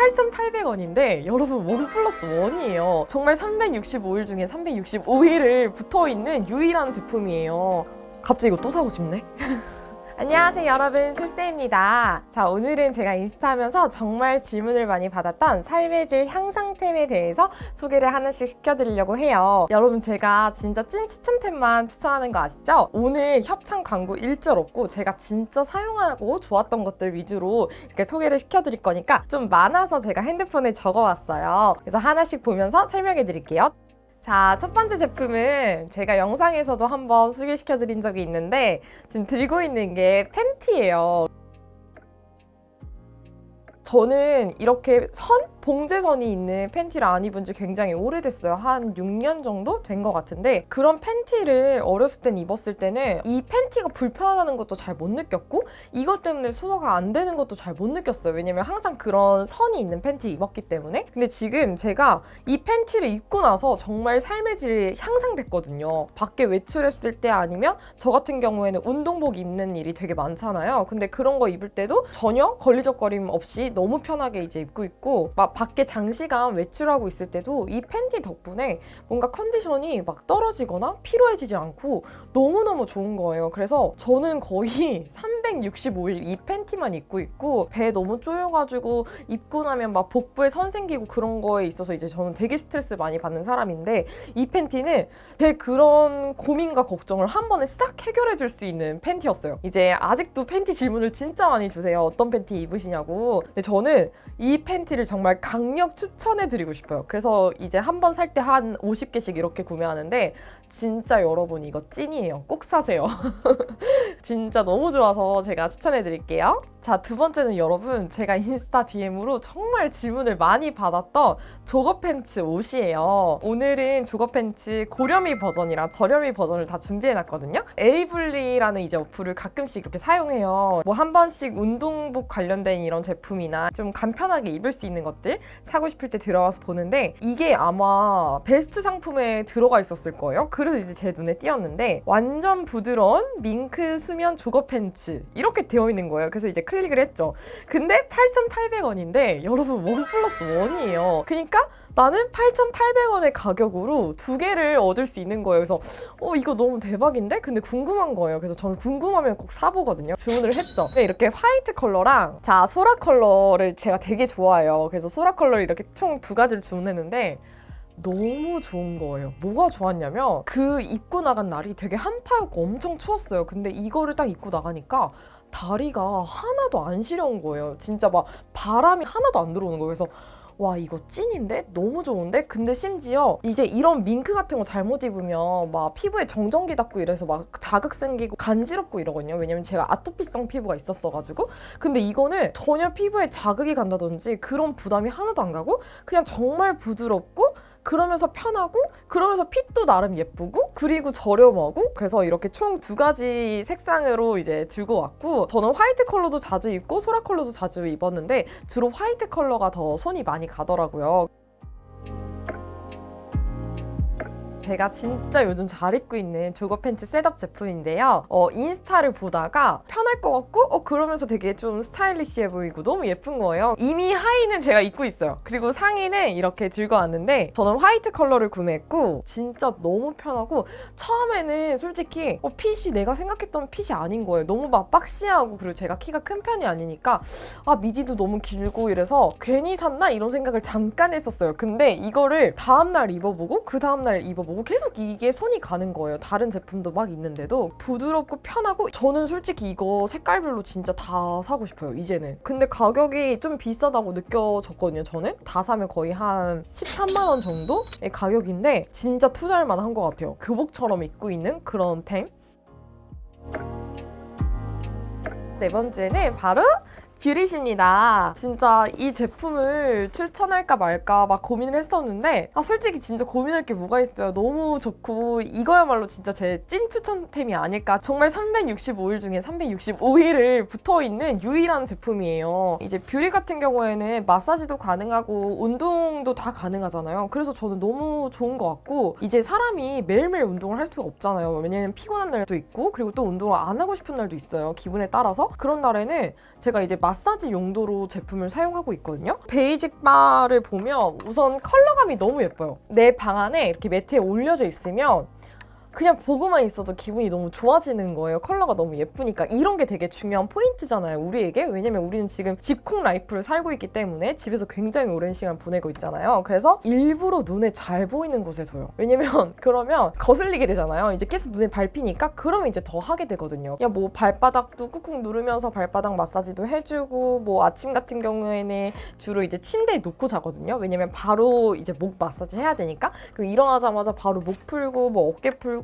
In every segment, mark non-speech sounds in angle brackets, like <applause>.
8,800원인데 여러분 원 플러스 원이에요. 정말 365일 중에 365일을 붙어 있는 유일한 제품이에요. 갑자기 이거 또 사고 싶네. <laughs> 안녕하세요 여러분 술세입니다. 자 오늘은 제가 인스타 하면서 정말 질문을 많이 받았던 삶의 질 향상템에 대해서 소개를 하나씩 시켜드리려고 해요. 여러분 제가 진짜 찐 추천템만 추천하는 거 아시죠? 오늘 협찬 광고 일절 없고 제가 진짜 사용하고 좋았던 것들 위주로 이렇게 소개를 시켜드릴 거니까 좀 많아서 제가 핸드폰에 적어왔어요. 그래서 하나씩 보면서 설명해 드릴게요. 자, 첫 번째 제품은 제가 영상에서도 한번 소개시켜 드린 적이 있는데 지금 들고 있는 게 팬티예요. 저는 이렇게 선? 봉제선이 있는 팬티를 안 입은 지 굉장히 오래됐어요. 한 6년 정도 된 것 같은데 그런 팬티를 어렸을 땐 입었을 때는 이 팬티가 불편하다는 것도 잘 못 느꼈고 이것 때문에 소화가 안 되는 것도 잘 못 느꼈어요. 왜냐면 항상 그런 선이 있는 팬티를 입었기 때문에. 근데 지금 제가 이 팬티를 입고 나서 정말 삶의 질이 향상됐거든요. 밖에 외출했을 때 아니면 저 같은 경우에는 운동복 입는 일이 되게 많잖아요. 근데 그런 거 입을 때도 전혀 걸리적거림 없이 너무 편하게 이제 입고 있고 막 밖에 장시간 외출하고 있을 때도 이 팬티 덕분에 뭔가 컨디션이 막 떨어지거나 피로해지지 않고 너무너무 좋은 거예요. 그래서 저는 거의 <laughs> 365일 이 팬티만 입고 있고 배 너무 쪼여가지고 입고 나면 막 복부에 선 생기고 그런 거에 있어서 이제 저는 되게 스트레스 많이 받는 사람인데 이 팬티는 제 그런 고민과 걱정을 한 번에 싹 해결해 줄 수 있는 팬티였어요. 이제 아직도 팬티 질문을 진짜 많이 주세요. 어떤 팬티 입으시냐고. 근데 저는 이 팬티를 정말 강력 추천해 드리고 싶어요. 그래서 이제 한 번 살 때 한 50개씩 이렇게 구매하는데 진짜 여러분 이거 찐이에요. 꼭 사세요. <laughs> 진짜 너무 좋아서 제가 추천해 드릴게요. 자, 두 번째는 여러분 제가 인스타 DM으로 정말 질문을 많이 받았던 조거 팬츠 옷이에요. 오늘은 조거 팬츠 고렴이 버전이랑 저렴이 버전을 다 준비해 놨거든요. 에이블리라는 이제 어플을 가끔씩 이렇게 사용해요. 뭐 한 번씩 운동복 관련된 이런 제품이나 좀 간편하게 입을 수 있는 것들 사고 싶을 때 들어가서 보는데 이게 아마 베스트 상품에 들어가 있었을 거예요. 그래서 이제 제 눈에 띄었는데 완전 부드러운 밍크 수면 조거 팬츠 이렇게 되어 있는 거예요. 그래서 이제 클릭을 했죠. 근데 8,800원인데 여러분 원 플러스 원이에요. 그러니까 나는 8,800원의 가격으로 두 개를 얻을 수 있는 거예요. 그래서 어 이거 너무 대박인데? 근데 궁금한 거예요. 그래서 저는 궁금하면 꼭 사보거든요. 주문을 했죠. 네, 이렇게 화이트 컬러랑 자 소라 컬러를 제가 되게 좋아해요. 그래서 소라 컬러를 이렇게 총 두 가지를 주문했는데 너무 좋은 거예요. 뭐가 좋았냐면 그 입고 나간 날이 되게 한파였고 엄청 추웠어요. 근데 이거를 딱 입고 나가니까 다리가 하나도 안 시려운 거예요. 진짜 막 바람이 하나도 안 들어오는 거예요. 그래서 와 이거 찐인데 너무 좋은데 근데 심지어 이제 이런 밍크 같은 거 잘못 입으면 막 피부에 정전기 닿고 이래서 막 자극 생기고 간지럽고 이러거든요 왜냐면 제가 아토피성 피부가 있었어가지고 근데 이거는 전혀 피부에 자극이 간다든지 그런 부담이 하나도 안 가고 그냥 정말 부드럽고 그러면서 편하고 그러면서 핏도 나름 예쁘고 그리고 저렴하고 그래서 이렇게 총 두 가지 색상으로 이제 들고 왔고 저는 화이트 컬러도 자주 입고 소라 컬러도 자주 입었는데 주로 화이트 컬러가 더 손이 많이 가더라고요. 제가 진짜 요즘 잘 입고 있는 조거 팬츠 셋업 제품인데요. 어, 인스타를 보다가 편할 것 같고, 어, 그러면서 되게 좀 스타일리시해 보이고 너무 예쁜 거예요. 이미 하의는 제가 입고 있어요. 그리고 상의는 이렇게 들고 왔는데, 저는 화이트 컬러를 구매했고, 진짜 너무 편하고, 처음에는 솔직히, 어, 핏이 내가 생각했던 핏이 아닌 거예요. 너무 막 박시하고, 그리고 제가 키가 큰 편이 아니니까, 아, 미디도 너무 길고 이래서 괜히 샀나? 이런 생각을 잠깐 했었어요. 근데 이거를 다음날 입어보고, 그 다음날 입어보고, 계속 이게 손이 가는 거예요. 다른 제품도 막 있는데도 부드럽고 편하고 저는 솔직히 이거 색깔별로 진짜 다 사고 싶어요. 이제는. 근데 가격이 좀 비싸다고 느껴졌거든요. 저는 다 사면 거의 한 13만 원 정도의 가격인데 진짜 투자할 만한 것 같아요. 교복처럼 입고 있는 그런 템. 네 번째는 바로 뷰릿입니다. 진짜 이 제품을 추천할까 말까 막 고민을 했었는데 아 솔직히 진짜 고민할 게 뭐가 있어요. 너무 좋고 이거야말로 진짜 제 찐 추천템이 아닐까. 정말 365일 중에 365일을 붙어 있는 유일한 제품이에요. 이제 뷰릿 같은 경우에는 마사지도 가능하고 운동도 다 가능하잖아요. 그래서 저는 너무 좋은 것 같고 이제 사람이 매일매일 운동을 할 수가 없잖아요. 왜냐면 피곤한 날도 있고 그리고 또 운동을 안 하고 싶은 날도 있어요. 기분에 따라서 그런 날에는 제가 이제 마 사지 용도로 제품을 사용하고 있거든요. 베이직 바를 보면 우선 컬러감이 너무 예뻐요. 내 방 안에 이렇게 매트에 올려져 있으면 그냥 보고만 있어도 기분이 너무 좋아지는 거예요. 컬러가 너무 예쁘니까. 이런 게 되게 중요한 포인트잖아요. 우리에게. 왜냐면 우리는 지금 집콕 라이프를 살고 있기 때문에 집에서 굉장히 오랜 시간 보내고 있잖아요. 그래서 일부러 눈에 잘 보이는 곳에 둬요. 왜냐면 <laughs> 그러면 거슬리게 되잖아요. 이제 계속 눈에 밟히니까 그러면 이제 더 하게 되거든요. 야, 뭐 발바닥도 꾹꾹 누르면서 발바닥 마사지도 해주고 뭐 아침 같은 경우에는 주로 이제 침대에 놓고 자거든요. 왜냐면 바로 이제 목 마사지 해야 되니까. 그럼 일어나자마자 바로 목 풀고 뭐 어깨 풀고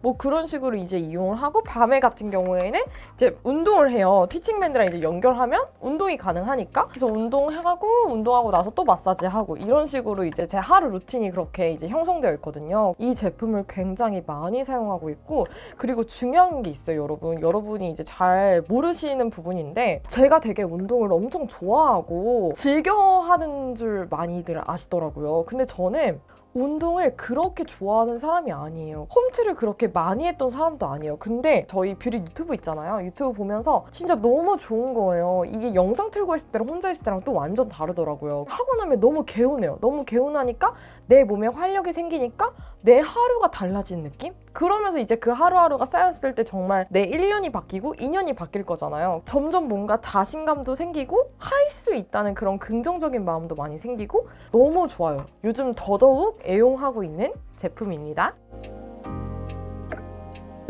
뭐 그런 식으로 이제 이용을 하고 밤에 같은 경우에는 이제 운동을 해요. 티칭밴드랑 이제 연결하면 운동이 가능하니까 그래서 운동하고 운동하고 나서 또 마사지 하고 이런 식으로 이제 제 하루 루틴이 그렇게 이제 형성되어 있거든요. 이 제품을 굉장히 많이 사용하고 있고 그리고 중요한 게 있어요, 여러분. 여러분이 이제 잘 모르시는 부분인데 제가 되게 운동을 엄청 좋아하고 즐겨 하는 줄 많이들 아시더라고요. 근데 저는 운동을 그렇게 좋아하는 사람이 아니에요. 홈트를 그렇게 많이 했던 사람도 아니에요. 근데 저희 뷰리 유튜브 있잖아요. 유튜브 보면서 진짜 너무 좋은 거예요. 이게 영상 틀고 있을 때랑 혼자 있을 때랑 또 완전 다르더라고요. 하고 나면 너무 개운해요. 너무 개운하니까 내 몸에 활력이 생기니까 내 하루가 달라진 느낌? 그러면서 이제 그 하루하루가 쌓였을 때 정말 내 1년이 바뀌고 2년이 바뀔 거잖아요. 점점 뭔가 자신감도 생기고 할 수 있다는 그런 긍정적인 마음도 많이 생기고 너무 좋아요. 요즘 더더욱 애용하고 있는 제품입니다.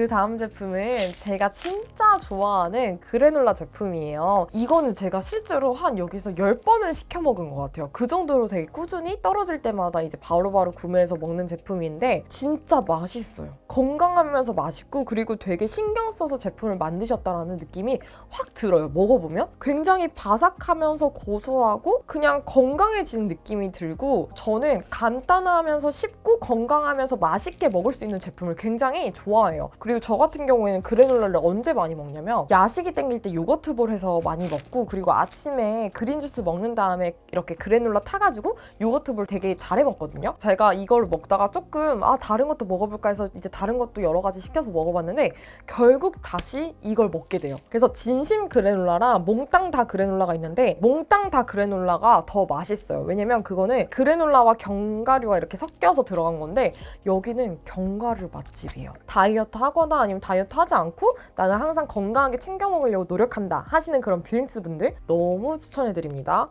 그 다음 제품은 제가 진짜 좋아하는 그래놀라 제품이에요. 이거는 제가 실제로 한 여기서 10번은 시켜 먹은 것 같아요. 그 정도로 되게 꾸준히 떨어질 때마다 이제 바로바로 구매해서 먹는 제품인데 진짜 맛있어요. 건강하면서 맛있고 그리고 되게 신경 써서 제품을 만드셨다라는 느낌이 확 들어요. 먹어보면 굉장히 바삭하면서 고소하고 그냥 건강해지는 느낌이 들고 저는 간단하면서 쉽고 건강하면서 맛있게 먹을 수 있는 제품을 굉장히 좋아해요. 그리고 저 같은 경우에는 그래놀라를 언제 많이 먹냐면 야식이 땡길 때 요거트 볼 해서 많이 먹고 그리고 아침에 그린 주스 먹는 다음에 이렇게 그래놀라 타가지고 요거트 볼 되게 잘해 먹거든요. 제가 이걸 먹다가 조금 아 다른 것도 먹어볼까 해서 이제 다른 것도 여러 가지 시켜서 먹어봤는데 결국 다시 이걸 먹게 돼요. 그래서 진심 그래놀라랑 몽땅 다 그래놀라가 있는데 몽땅 다 그래놀라가 더 맛있어요. 왜냐면 그거는 그래놀라와 견과류가 이렇게 섞여서 들어간 건데 여기는 견과류 맛집이에요. 다이어트 하 거나 아니면 다이어트 하지 않고 나는 항상 건강하게 챙겨 먹으려고 노력한다 하시는 그런 뷰인스 분들 너무 추천해드립니다.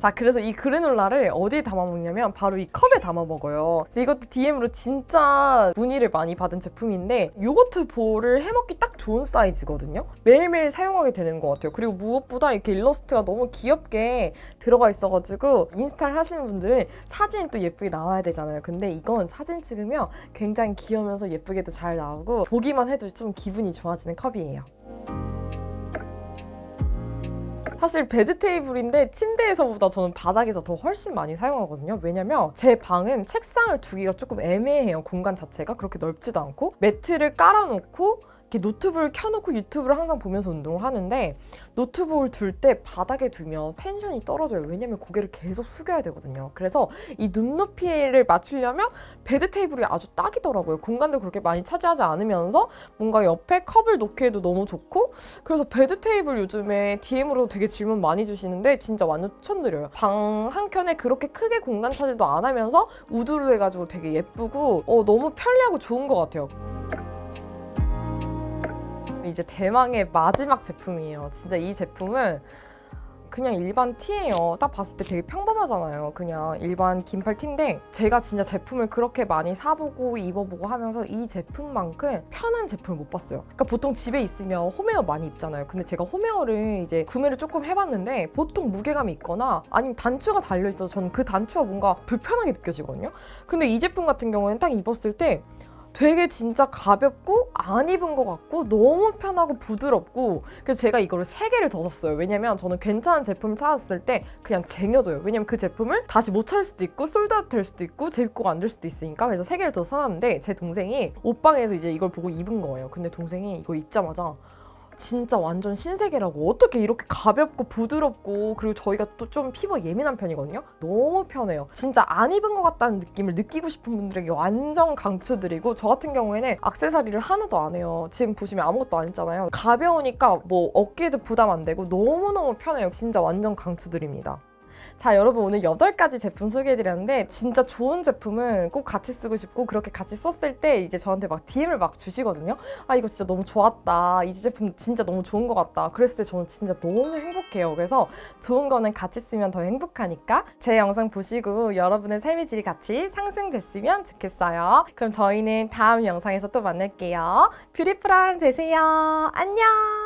자, 그래서 이 그래놀라를 어디에 담아 먹냐면 바로 이 컵에 담아 먹어요. 이것도 DM으로 진짜 문의를 많이 받은 제품인데 요거트 볼을 해먹기 딱 좋은 사이즈거든요. 매일매일 사용하게 되는 것 같아요. 그리고 무엇보다 이렇게 일러스트가 너무 귀엽게 들어가 있어가지고 인스타를 하시는 분들은 사진이 또 예쁘게 나와야 되잖아요. 근데 이건 사진 찍으면 굉장히 귀여우면서 예쁘게도 잘 나오고 보기만 해도 좀 기분이 좋아지는 컵이에요. 사실 베드 테이블인데 침대에서보다 저는 바닥에서 더 훨씬 많이 사용하거든요. 왜냐면 제 방은 책상을 두기가 조금 애매해요. 공간 자체가 그렇게 넓지도 않고 매트를 깔아놓고 이렇게 노트북을 켜놓고 유튜브를 항상 보면서 운동을 하는데 노트북을 둘 때 바닥에 두면 텐션이 떨어져요. 왜냐면 고개를 계속 숙여야 되거든요. 그래서 이 눈높이를 맞추려면 베드 테이블이 아주 딱이더라고요. 공간도 그렇게 많이 차지하지 않으면서 뭔가 옆에 컵을 놓기에도 너무 좋고 그래서 베드 테이블 요즘에 DM으로 되게 질문 많이 주시는데 진짜 완전 추천드려요. 방 한 켠에 그렇게 크게 공간 차지도 안 하면서 우드로 해가지고 되게 예쁘고 어, 너무 편리하고 좋은 것 같아요. 이제 대망의 마지막 제품이에요. 진짜 이 제품은 그냥 일반 티예요. 딱 봤을 때 되게 평범하잖아요. 그냥 일반 긴팔 티인데 제가 진짜 제품을 그렇게 많이 사보고 입어보고 하면서 이 제품만큼 편한 제품을 못 봤어요. 그러니까 보통 집에 있으면 홈웨어 많이 입잖아요. 근데 제가 홈웨어를 이제 구매를 조금 해봤는데 보통 무게감이 있거나 아니면 단추가 달려 있어서 저는 그 단추가 뭔가 불편하게 느껴지거든요. 근데 이 제품 같은 경우에는 딱 입었을 때 되게 진짜 가볍고 안 입은 것 같고 너무 편하고 부드럽고 그래서 제가 이거를 세 개를 더 샀어요. 왜냐면 저는 괜찮은 제품 찾았을 때 그냥 쟁여둬요. 왜냐면 그 제품을 다시 못 찾을 수도 있고 솔드아웃 될 수도 있고 재입고가 안 될 수도 있으니까 그래서 세 개를 더 사놨는데 제 동생이 옷방에서 이제 이걸 보고 입은 거예요. 근데 동생이 이거 입자마자 진짜 완전 신세계라고. 어떻게 이렇게 가볍고 부드럽고 그리고 저희가 또 좀 피부가 예민한 편이거든요? 너무 편해요. 진짜 안 입은 것 같다는 느낌을 느끼고 싶은 분들에게 완전 강추드리고 저 같은 경우에는 악세사리를 하나도 안 해요. 지금 보시면 아무것도 안 했잖아요. 가벼우니까 뭐 어깨에도 부담 안 되고 너무너무 편해요. 진짜 완전 강추드립니다 자 여러분 오늘 8가지 제품 소개해드렸는데 진짜 좋은 제품은 꼭 같이 쓰고 싶고 그렇게 같이 썼을 때 이제 저한테 막 DM을 막 주시거든요. 아 이거 진짜 너무 좋았다. 이 제품 진짜 너무 좋은 것 같다. 그랬을 때 저는 진짜 너무 행복해요. 그래서 좋은 거는 같이 쓰면 더 행복하니까 제 영상 보시고 여러분의 삶의 질이 같이 상승됐으면 좋겠어요. 그럼 저희는 다음 영상에서 또 만날게요. 뷰티풀 하루 되세요. 안녕